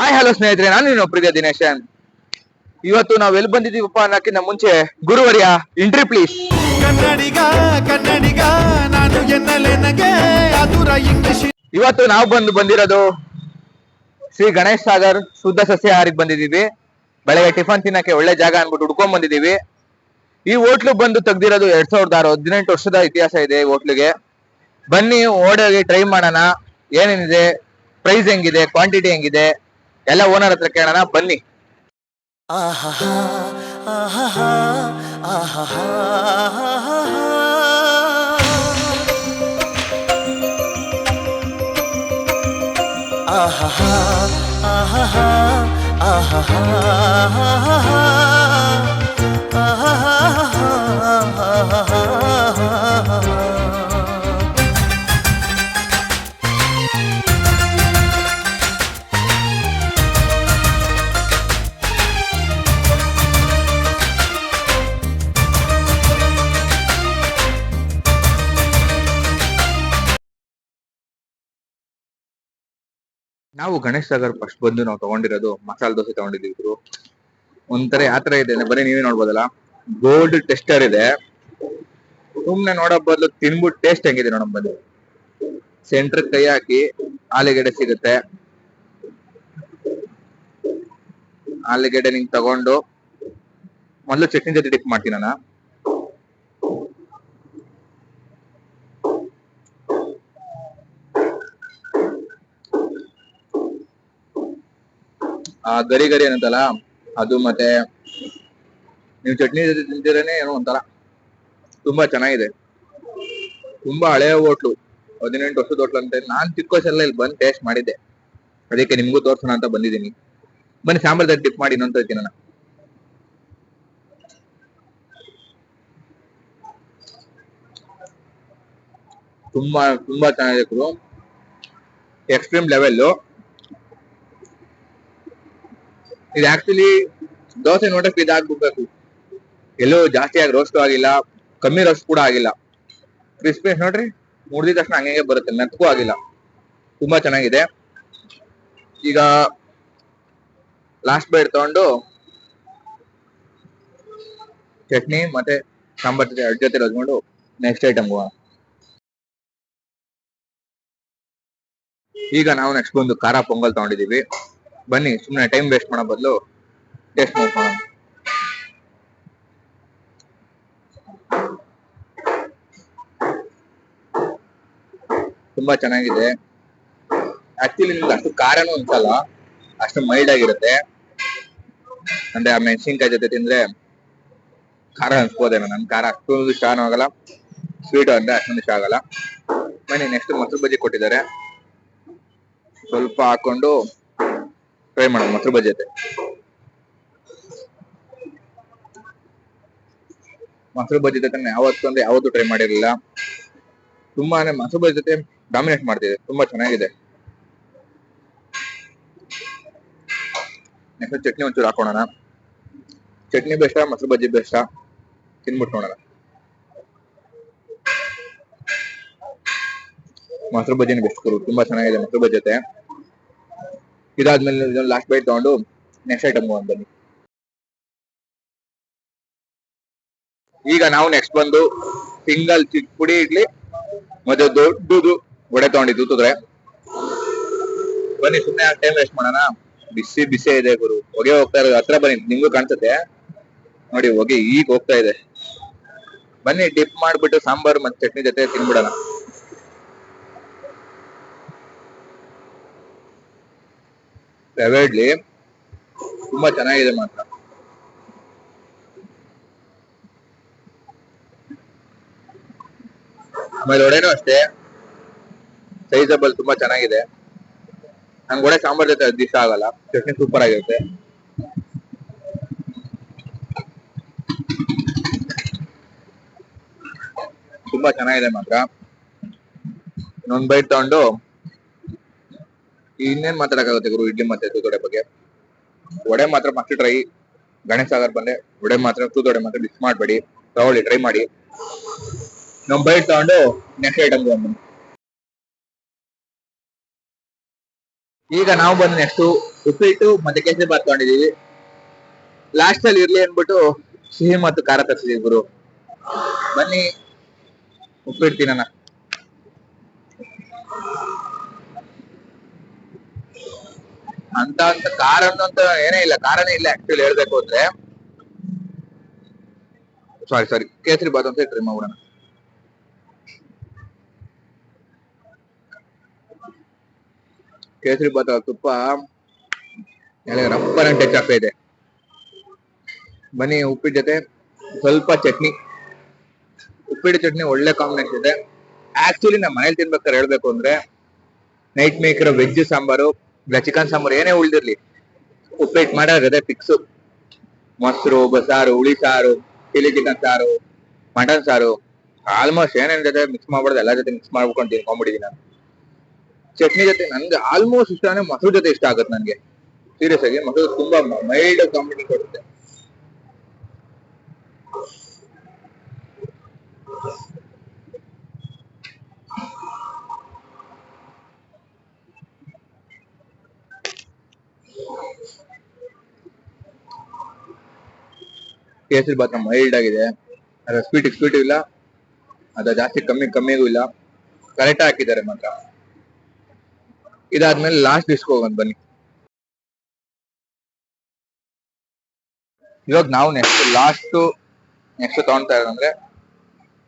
Hi hello ಸ್ನೇಹಿತರೆ. ನಾನು ನೀನು ಪ್ರೀತಿಯ ದಿನೇಶನ್ ಇವತ್ತು ನಾವ್ ಎಲ್ಲಿ ಬಂದಿದೀವಪ್ಪ ಅನ್ನಕ್ಕಿಂತ ಮುಂಚೆ ಗುರುವರ್ಯ ಎಂಟ್ರಿ ಪ್ಲೀಸ್ ಕನ್ನಡಿಗ ಕನ್ನಡಿಗ ನಾನು ಎನ್ನಲೆನಗೆ ಅದುರ ಇಂಗ್ಲಿಷ್ ಇವತ್ತು ನಾವು ಬಂದು ಬಂದಿರೋದು ಶ್ರೀ ಗಣೇಶ್ ಸಾಗರ್ ಶುದ್ಧ ಸಸ್ಯಹಾರಿಗೆ ಬಂದಿದೀವಿ ಬೆಳಗ್ಗೆ ಟಿಫನ್ ತಿನ್ನಕ್ಕೆ ಒಳ್ಳೆ ಜಾಗ ಅನ್ಬಿಟ್ಟು ಹುಡ್ಕೊಂಡ್ ಬಂದಿದೀವಿ ಈ ಹೋಟ್ಲು ಬಂದು ತೆಗ್ದಿರೋದು ಎರಡ್ ಸಾವಿರದ ಆರು ಹದಿನೆಂಟು ವರ್ಷದ ಇತಿಹಾಸ ಇದೆ ಈ ಹೋಟ್ಲಿಗೆ. ಬನ್ನಿ ಓಡೋಗಿ ಟ್ರೈ ಮಾಡೋಣ. ಏನೇನಿದೆ? ಪ್ರೈಸ್ ಹೆಂಗಿದೆ? ಕ್ವಾಂಟಿಟಿ ಹೆಂಗಿದೆ? ಎಲ್ಲ ಓನರ್ ಹತ್ರ ಕೇಳೋಣ ಬನ್ನಿ ಆಹಾ ಆಹಾ ಆಹಾ ಆಹಾ ಆಹಾ ಆಹಾ ನಾವು ಗಣೇಶ್ ಸಾಗರ್ ಫಸ್ಟ್ ಬಂದು ನಾವು ತಗೊಂಡಿರೋದು ಮಸಾಲ ದೋಸೆ ತಗೊಂಡಿದ್ದೀವಿ ಗುರು. ಒಂಥರ ಯಾತ್ರ ತರ ಇದೆ ಬರೀ ನೀವೇ ನೋಡ್ಬೋದಲ್ಲ? ಗೋಲ್ಡ್ ಟೆಸ್ಟರ್ ಇದೆ. ಸುಮ್ನೆ ನೋಡೋ ಬದಲು ತಿನ್ಬಿಟ್ಟು ಟೇಸ್ಟ್ ಹೆಂಗಿದೆ ನೋಡಮ್ ಬನ್ನಿ ಸೆಂಟ್ರ್ ಕೈ ಹಾಕಿ ಆಲೂಗೆಡ್ಡೆ ಸಿಗುತ್ತೆ. ಆಲೂಗೆಡ್ಡೆ ನಿಂಗೆ ತಗೊಂಡು, ಮೊದಲು ಚಟ್ನಿ ಜೊತೆ ಡಿಪ್ ಮಾಡ್ತೀನಿ ನಾನು. ಆ ಗರಿ ಗರಿ ಏನಂತಲ್ಲ, ಅದು ಮತ್ತೆ ನೀವು ಚಟ್ನಿ ಜೊತೆ ತಿಂತೀರೇನೆ ಏನೋ ಒಂಥರ. ತುಂಬಾ ಚೆನ್ನಾಗಿದೆ. ತುಂಬಾ ಹಳೆಯ ಹೋಟ್ಲು, ಹದಿನೆಂಟು ವರ್ಷದ ಹೋಟ್ಲು ಅಂತ ನಾನ್ ಚಿಕ್ಕ ವಯಸ್ಸೆಲ್ಲ ಇಲ್ಲಿ ಬಂದು ಟೇಸ್ಟ್ ಮಾಡಿದ್ದೆ. ಅದಕ್ಕೆ ನಿಮ್ಗೂ ತೋರ್ಸೋಣ ಅಂತ ಬಂದಿದ್ದೀನಿ. ಬನ್ನಿ ಸಾಂಬಾರ್ ಟಿಪ್ ಮಾಡಿ ಇನ್ನೊಂದ್ ತಿನ್ನೋಣ. ತುಂಬಾ ತುಂಬಾ ಚೆನ್ನಾಗಿದೆ ಎಕ್ಸ್ಟ್ರೀಮ್ ಲೆವೆಲ್ಲು ಇದು ಆಕ್ಚುಲಿ ದೋಸೆ ನೋಡಕ್ ಇದಾಗ್ಬಿಡ್ಬೇಕು ಎಲ್ಲೂ ಜಾಸ್ತಿ ಆಗಿ ರೋಸ್ಟ್ ಆಗಿಲ್ಲ, ಕಮ್ಮಿ ರೋಸ್ಟ್ ಕೂಡ ಆಗಿಲ್ಲ. ಕ್ರಿಸ್ಪಿ ನೋಡ್ರಿ ಮುಡಿದ ತಕ್ಷಣ ಹಂಗೆ ಬರುತ್ತೆ ನಕ್ಕೂ ಆಗಿಲ್ಲ. ತುಂಬಾ ಚೆನ್ನಾಗಿದೆ. ಈಗ ಲಾಸ್ಟ್ ಬೈಟ್ ತಗೊಂಡು ಚಟ್ನಿ ಮತ್ತೆ ಸಾಂಬಾರ್ ಜೊತೆ ಜೊತೆ ರದ್ಕೊಂಡು ನೆಕ್ಸ್ಟ್ ಐಟಮ್ ಈಗ ನಾವು ನೆಕ್ಸ್ಟ್ ಬಂದು ಖಾರ, ಪೊಂಗಲ್ ತಗೊಂಡಿದೀವಿ ಬನ್ನಿ ಸುಮ್ಮನೆ ಟೈಮ್ ವೇಸ್ಟ್ ಮಾಡೋ ಬದಲು ಟೇಸ್ಟ್ ಮಾಡ್ಕೊಳ್ಳೋಣ ತುಂಬಾ ಚೆನ್ನಾಗಿದೆ. ಆಕ್ಚುಲಿ ನಿಮ್ಗೆ ಅಷ್ಟು ಖಾರನೂ ಅನ್ಸಲ್ಲ ಅಷ್ಟು ಮೈಲ್ಡ್ ಆಗಿರುತ್ತೆ. ಅಂದ್ರೆ ಆ ಮೆಣಸಿನ್ಕಾಯಿ ಜೊತೆ ತಿಂದ್ರೆ ಖಾರ ಅನ್ಸ್ಬೋದೇನೋ ನನ್ ಖಾರ ಅಷ್ಟೊಂದು ಇಷ್ಟ ಆಗಲ್ಲ. ಸ್ವೀಟ್ ಅಂದ್ರೆ ಅಷ್ಟೊಂದು ಇಷ್ಟ ಆಗಲ್ಲ. ಬನ್ನಿ ನೆಕ್ಸ್ಟ್ ಮೊಸರು ಬಜ್ಜಿ ಕೊಟ್ಟಿದ್ದಾರೆ. ಸ್ವಲ್ಪ ಹಾಕೊಂಡು ಟ್ರೈ ಮಾಡೋಣ ಮೊಸರು ಬಜ್ಜಿ ಜೊತೆ ಮೊಸರು ಬಜ್ಜಿ ಜೊತೆ ಯಾವತ್ತು ಅಂದ್ರೆ ಯಾವತ್ತೂ ಟ್ರೈ ಮಾಡಿರಲಿಲ್ಲ. ತುಂಬಾನೇ ಮೊಸರು ಬಜ್ಜಿ ಜೊತೆ ಡಾಮಿನೇಟ್ ಮಾಡ್ತಿದೆ, ತುಂಬಾ ಚೆನ್ನಾಗಿದೆ. ನೆಕ್ಸ್ಟ್ ಚಟ್ನಿ ಒಂಚೂರು ಹಾಕೋಣ. ಚಟ್ನಿ ಬೆಸ್ಟಾ ಮೊಸರು ಬಜ್ಜಿ ಬೆಸ್ಟಾ ತಿನ್ಬಿಟ್ಟು ನೋಡೋಣ. ಮೊಸರು ಬಜ್ಜಿನ ಬೆಸ್ಟ್ ಕೊಡು, ತುಂಬಾ ಚೆನ್ನಾಗಿದೆ ಮೊಸರು ಬಜ್ಜಿ ಇದಾದ್ಮೇಲೆ ಲಾಸ್ಟ್ ಬೈಟ್ ತಗೊಂಡು ನೆಕ್ಸ್ಟ್ ಐಟಮ್ ಬನ್ನಿ. ಈಗ ನಾವು ನೆಕ್ಸ್ಟ್ ಬಂದು ಸಿಂಗಲ್ ಚಿಕ್ಕ ಪುಡಿ ಇಡ್ಲಿ, ಮತ್ತೆ ದೊಡ್ಡದು ವಡೆ ತಗೊಂಡಿದ್ದು ತುದ್ರೆ ಬನ್ನಿ ಸುಮ್ಮನೆ ಟೈಮ್ ವೇಸ್ಟ್ ಮಾಡೋಣ. ಬಿಸಿ ಬಿಸಿ ಇದೆ ಗುರು. ಹೊಗೆ ಹೋಗ್ತಾ ಇರೋದು. ಹತ್ರ ಬನ್ನಿ. ನಿಮ್ಗೂ ಕಾಣ್ಸುತ್ತೆ. ನೋಡಿ, ಹೊಗೆ ಈಗ ಹೋಗ್ತಾ ಇದೆ. ಬನ್ನಿ ಡಿಪ್ ಮಾಡ್ಬಿಟ್ಟು ಸಾಂಬಾರ್ ಮತ್ತೆ ಚಟ್ನಿ ಜೊತೆ ತಿನ್ಬಿಡೋಣ. ರವೆ ಇಡ್ಲಿ ತುಂಬಾ ಚೆನ್ನಾಗಿದೆ ಮಾತ್ರ. ಆಮೇಲೆ ಒಡೆನು ಅಷ್ಟೇ. ಸೈಜಬಲ್ ತುಂಬಾ ಚೆನ್ನಾಗಿದೆ. ನಂಗೆ ಒಡೆ ಸಾಂಬಾರ್ ಜೊತೆ ಅದಿಷ್ಟ ಆಗಲ್ಲ. ಚಟ್ನಿ ಸೂಪರ್ ಆಗಿರುತ್ತೆ. ತುಂಬಾ ಚೆನ್ನಾಗಿದೆ ಮಾತ್ರ. ಇನ್ನೊಂದು ಬೈಟ್ ತಗೊಂಡು ಇನ್ನೇನ್ ಮಾತಾಡಕ್ಕಾಗುತ್ತೆ ಗುರು? ಇಡ್ಲಿ ಮತ್ತೆ ತೂತೊಡೆ ಬಗ್ಗೆ. ವಡೆ ಮಾತ್ರ ಮಸ್ಟ್ ಟ್ರೈ ಗಣೇಶ್ ಸಾಗರ್ ಬಂದೆ. ವಡೆ ಮಾತ್ರ, ತೂತೊಡೆ ಮಾತ್ರ ಮಿಸ್ ಮಾಡಬೇಡಿ. ತಗೊಳ್ಳಿ ಟ್ರೈ ಮಾಡಿ. ನಮ್ ಬೈಟ್ ತಗೊಂಡು ನೆಕ್ಸ್ಟ್ ಐಟಮ್ ಬಂದು ಈಗ ನಾವು ಬಂದು ನೆಕ್ಸ್ಟ್ ಉಪ್ಪಿಟ್ಟು ಮತ್ತೆ ಕೇಸರಿ ಬಾತ್ ತಗೊಂಡಿದೀವಿ ಲಾಸ್ಟ್ ಅಲ್ಲಿ ಇರ್ಲಿ ಅನ್ಬಿಟ್ಟು ಸಿಹಿ ಮತ್ತು ಖಾರ ತರಿಸಿದೀವಿ ಗುರು. ಬನ್ನಿ. ಉಪ್ಪಿಟ್ಟು ತಿನ್ನೋಣ. ಅಂತ ಅಂತ ಕಾರಣ ಅಂತ ಏನೇ ಇಲ್ಲ, ಕಾರಣ ಇಲ್ಲ ಆಕ್ಚುಲಿ ಹೇಳ್ಬೇಕು ಅಂದ್ರೆ. ಸಾರಿ ಸಾರಿ ಕೇಸರಿ ಬಾತ್ ಅಂತ ಟ್ರೈ ಮಾಡೋಣ ಕೇಸರಿ ಬಾತ್ ತುಪ್ಪ ರಪ್ಪನ ಟಚ್ ಆಗ್ತಾ ಇದೆ. ಬನ್ನಿ ಉಪ್ಪಿಟ್ಟು ಜೊತೆ ಸ್ವಲ್ಪ ಚಟ್ನಿ. ಉಪ್ಪಿಟ್ಟು ಚಟ್ನಿ ಒಳ್ಳೆ ಕಾಂಬಿನೇಷನ್ ಇದೆ. ಆಕ್ಚುಲಿ ನಮ್ಮ ಮನೇಲಿ ತಿನ್ಬೇಕಾದ್ರೆ ಹೇಳ್ಬೇಕು ಅಂದ್ರೆ night maker veg sambar chicken sambar ಏನೇ ಉಳಿದಿರ್ಲಿ. ಉಪ್ಪಿಟ್ಟು ಮಾಡೋದೇ ಫಿಕ್ಸ್ ಮೊಸರು ಬಸಾರು ಹುಳಿ ಸಾರು, ಚಿಲ್ಲಿ ಚಿಕನ್ ಸಾರು ಮಟನ್ ಸಾರು ಆಲ್ಮೋಸ್ಟ್ ಏನೇನ್ ಜೊತೆ ಮಿಕ್ಸ್ ಮಾಡ್ಬಾರ್ದು, ಎಲ್ಲ ಜೊತೆ ಮಿಕ್ಸ್ ಮಾಡ್ಕೊಂಡು ತಿನ್ಕೊಂಡ್ಬಿಟ್ಟಿದ್ದೀನಿ ನಾನು. ಚಟ್ನಿ ಜೊತೆ ನನ್ಗೆ ಆಲ್ಮೋಸ್ಟ್ ಇಷ್ಟ ಅಂದ್ರೆ ಮೊಸರು ಜೊತೆ ಇಷ್ಟ ಆಗುತ್ತೆ ನನಗೆ. ಸೀರಿಯಸ್ ಆಗಿ ಮೊಸರು ತುಂಬಾ ಮೈಲ್ಡ್ ಕಾಂಬಿನೇಷನ್ ಕೊಡುತ್ತೆ. ಕೇಸರಿ ಬಾತ್ ಮೈಲ್ಡ್ ಆಗಿದೆ. ಅದ್ರ ಸ್ವೀಟ್ ಸ್ವೀಟ್ ಇಲ್ಲ. ಅದ ಜಾಸ್ತಿ ಕಮ್ಮಿ, ಕಮ್ಮಿಗೂ ಇಲ್ಲ. ಕರೆಕ್ಟ್ ಹಾಕಿದ್ದಾರೆ ಮಾತ್ರ. ಇದಾದ್ಮೇಲೆ ಲಾಸ್ಟ್ ಡಿಶ್ ಹೋಗೋಣ ಬನ್ನಿ. ಇವಾಗ ನಾವು ನೆಕ್ಸ್ಟ್ ಲಾಸ್ಟ್ ನೆಕ್ಸ್ಟ್ ತಗೊಂತಾ ಇರೋದಂದ್ರೆ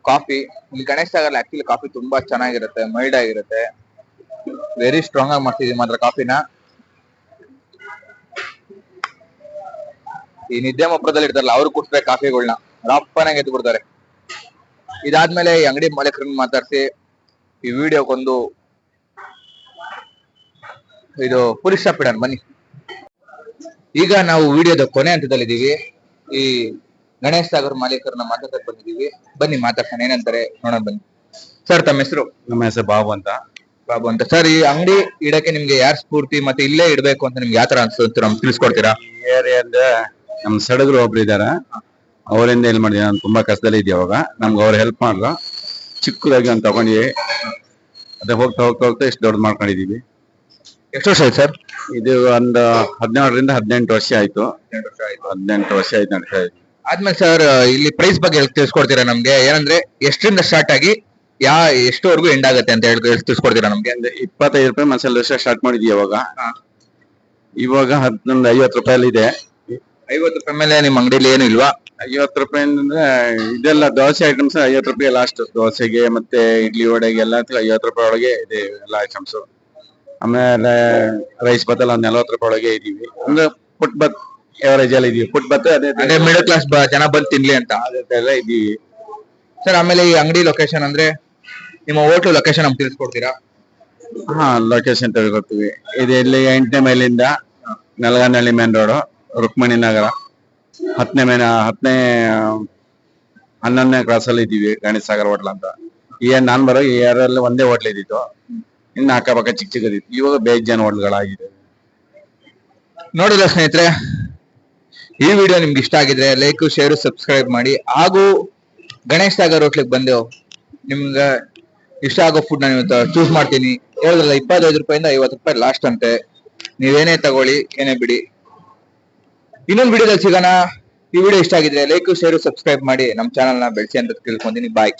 ಕಾಫಿ ಇಲ್ಲಿ ಗಣೇಶ್ ಸಾಗರ್ ಆಕ್ಚುಲಿ ಕಾಫಿ ತುಂಬಾ ಚೆನ್ನಾಗಿರುತ್ತೆ ಮೈಲ್ಡ್ ಆಗಿರುತ್ತೆ. ವೆರಿ ಸ್ಟ್ರಾಂಗ್ ಆಗಿ ಮಾಡ್ತಿದೀವಿ ಮಾತ್ರ ಕಾಫಿನ ಈ ನಿದ್ದೆ ಮಪ್ಪದಲ್ಲಿ ಇರ್ತಾರಲ್ಲ ಅವ್ರು ಕುಡ್ಸ್ರೆ ಕಾಫಿಗಳನ್ನ ರಪ್ಪನಾಗಿ ಎದ್ದು ಬಿಡ್ತಾರೆ. ಇದಾದ್ಮೇಲೆ ಈ ಅಂಗಡಿ ಮಾಲೀಕರನ್ನ ಮಾತಾಡ್ಸಿ ಈ ವಿಡಿಯೋಕ್ಕೊಂದು ಇದು ಪುಲಿಸ್ ಸ್ಟಾಪ್ ಇಡೋಣ ಬನ್ನಿ. ಈಗ ನಾವು ವಿಡಿಯೋದ ಕೊನೆ ಹಂತದಲ್ಲಿದ್ದೀವಿ. ಈ ಗಣೇಶ್ ಸಾಗರ್ ಮಾಲೀಕರನ್ನ ಮಾತಾಡಕ್ ಬಂದಿದೀವಿ ಬನ್ನಿ ಮಾತಾಡ್ಸೋಣ. ಏನಂತಾರೆ ನೋಡೋಣ ಬನ್ನಿ. ಸರ್ ತಮ್ಮ ಹೆಸರು? ನಮ್ಮ ಹೆಸರು ಬಾಬು ಅಂತ. ಬಾಬು ಅಂತ. ಸರ್ ಈ ಅಂಗಡಿ ಇಡಕ್ಕೆ ನಿಮ್ಗೆ ಯಾರ್ ಸ್ಫೂರ್ತಿ ಮತ್ತೆ ಇಲ್ಲೇ ಇಡ್ಬೇಕು ಅಂತ ನಿಮ್ಗೆ ಯಾವ ತರ ಅನ್ಸುತ್ತೆ ನಮ್ಗೆ ತಿಳಿಸ್ಕೊಡ್ತೀರಾ? ಏರಿಯಾ ಏರಿಯಾದ ನಮ್ ಸಡಗರು ಒಬ್ರು ಇದಾರ. ಅವರಿಂದ ಏನ್ ಮಾಡಿದ್ವಿ ನಾನು ತುಂಬಾ ಕಷ್ಟದಲ್ಲಿ ಇದ್ದೆ ಅವಾಗ. ನಮ್ಗೆ ಅವ್ರು ಹೆಲ್ಪ್ ಮಾಡ್ರು. ಚಿಕ್ಕದಾಗಿ ಒಂದು ತಗೊಂಡಿವಿ. ಅದೇ ಹೋಗ್ತಾ ಹೋಗ್ತಾ ಹೋಗ್ತಾ ಇಷ್ಟು ದೊಡ್ಡ ಮಾಡ್ಕೊಂಡಿದೀವಿ. ಎಷ್ಟು ವರ್ಷ ಆಯ್ತು ಸರ್? ಇದು ಒಂದು ಹದಿನೇಳರಿಂದ ಹದಿನೆಂಟು ವರ್ಷ ಆಯ್ತು. ಹದಿನೆಂಟು ವರ್ಷ ಆಯ್ತು ನಡೀತಾ ಇದೆ ಆದ್ಮೇಲೆ ಸರ್ ಇಲ್ಲಿ ಪ್ರೈಸ್ ಬಗ್ಗೆ ಹೇಳ್- ತಿಳಿಸ್ಕೊಡ್ತೀರಾ ನಮ್ಗೆ? ಏನಂದ್ರೆ ಎಷ್ಟರಿಂದ ಸ್ಟಾರ್ಟ್ ಆಗಿ ಯಾ ಎಷ್ಟುವರೆಗೂ ಎಂಡ್ ಆಗುತ್ತೆ ಅಂತ ಹೇಳಿ ಹೇಳ್- ತಿಳಿಸ್ಕೊಡ್ತೀರಾ ನಮ್ಗೆ? ಅಂದ್ರೆ ಇಪ್ಪತ್ತೈದು ರೂಪಾಯಿ ಮಸಾಲೆ ದೋಸೆ ಸ್ಟಾರ್ಟ್ ಮಾಡಿದ್ವಿ ಅವಾಗ. ಇವಾಗ ಹನ್ನೊಂದು ಐವತ್ತು ರೂಪಾಯಿ ಇದೆ ಐವತ್ತು ರೂಪಾಯಿ ಮೇಲೆ ನಿಮ್ ಅಂಗಡಿಲಿ ಏನು ಇಲ್ವಾ? ಐವತ್ತು ರೂಪಾಯಿ ಅಂದ್ರೆ ಇದೆಲ್ಲ ದೋಸೆ ಐಟಮ್ಸ್ ಐವತ್ತು ರೂಪಾಯಿ ಲಾಸ್ಟ್ ದೋಸೆಗೆ ಮತ್ತೆ ಇಡ್ಲಿ ವಡೆಗೆ ಎಲ್ಲ ಐವತ್ತು ರೂಪಾಯಿ ಒಳಗೆ ಇದೆ ಎಲ್ಲ ಐಟಮ್ಸ್ ಆಮೇಲೆ ರೈಸ್ ಬತ್ ಎಲ್ಲ ನಲವತ್ತು ರೂಪಾಯಿ ಒಳಗೆ ಇದೀವಿ ಅಂದ್ರೆ ಫುಟ್ ಬತ್ ಎವರೇಜ್ ಎಲ್ಲ ಇದೀವಿ ಫುಟ್ ಬತ್ ಅದೇ ಅಂದ್ರೆ ಮಿಡಲ್ ಕ್ಲಾಸ್ ಜನ ಬಂದು ತಿನ್ಲಿ ಅಂತ? ಅದೇ ತರ ಎಲ್ಲ ಇದೀವಿ ಸರ್ ಆಮೇಲೆ ಈ ಅಂಗಡಿ ಲೊಕೇಶನ್ ಅಂದ್ರೆ ನಿಮ್ಮ ಹೋಟ್ಲು ಲೊಕೇಶನ್ ನಮ್ಗೆ ತಿಳಿಸ್ಕೊಡ್ತೀರಾ? ಹಾ ಲೊಕೇಶನ್ ತಿಳ್ಕೊತೀವಿ ಇದು ಇಲ್ಲಿ ಎಂಟನೇ ಮೈಲಿಂದ ನಲ್ಗಾನಳ್ಳಿ ಮೇನ್ ರೋಡ್ ರುಕ್ಮಣಿ ನಗರ. ಹತ್ತನೇ ಮೇನ ಹತ್ತನೇ, ಹನ್ನೊಂದನೇ ಕ್ರಾಸ್ ಅಲ್ಲಿ ಇದೀವಿ ಗಣೇಶ್ ಸಾಗರ್ ಹೋಟ್ಲ್ ಅಂತ. ಈ ನಾನ್ ಬರೋ ಈ ಏರಿಯಲ್ಲಿ ಒಂದೇ ಹೋಟ್ಲ್ ಇದ್ದಿತ್ತು ಇನ್ನು ಅಕ್ಕಪಕ್ಕ ಚಿಕ್ಕ ಚಿಕ್ಕದಿತ್ತು. ಇವಾಗ ಬೇಜ್ ಜನ ಹೋಟ್ಲ್ಗಳಾಗಿದೆ ನೋಡಿಲ್ಲ ಸ್ನೇಹಿತರೆ, ಈ ವಿಡಿಯೋ ನಿಮ್ಗೆ ಇಷ್ಟ ಆಗಿದ್ರೆ ಲೈಕ್ ಶೇರ್ ಸಬ್ಸ್ಕ್ರೈಬ್ ಮಾಡಿ. ಹಾಗೂ ಗಣೇಶ್ ಸಾಗರ್ ಹೋಟ್ಲಿಗೆ ಬಂದೆವು ನಿಮ್ಗೆ ಇಷ್ಟ ಆಗೋ ಫುಡ್ ನಾನು ಇವತ್ತು ಚೂಸ್ ಮಾಡ್ತೀನಿ. ಹೇಳಿದ್ರಲ್ಲ ಇಪ್ಪತ್ತೈದು ರೂಪಾಯಿಂದ ಐವತ್ತು ರೂಪಾಯಿ ಲಾಸ್ಟ್ ಅಂತೆ. ನೀವೇನೇ ತಗೊಳ್ಳಿ, ಏನೇ ಬಿಡಿ. ಇನ್ನೊಂದು ವಿಡಿಯೋದಲ್ಲಿ ಸಿಗೋಣ. ಈ ವಿಡಿಯೋ ಇಷ್ಟ ಆಗಿದ್ರೆ ಲೈಕ್ ಶೇರ್ ಸಬ್ಸ್ಕ್ರೈಬ್ ಮಾಡಿ. ನಮ್ಮ ಚಾನಲ್ನ ಬೆಳೆಸಿ ಅಂತ ತಿಳ್ಕೊಂತೀನಿ. ಬಾಯ್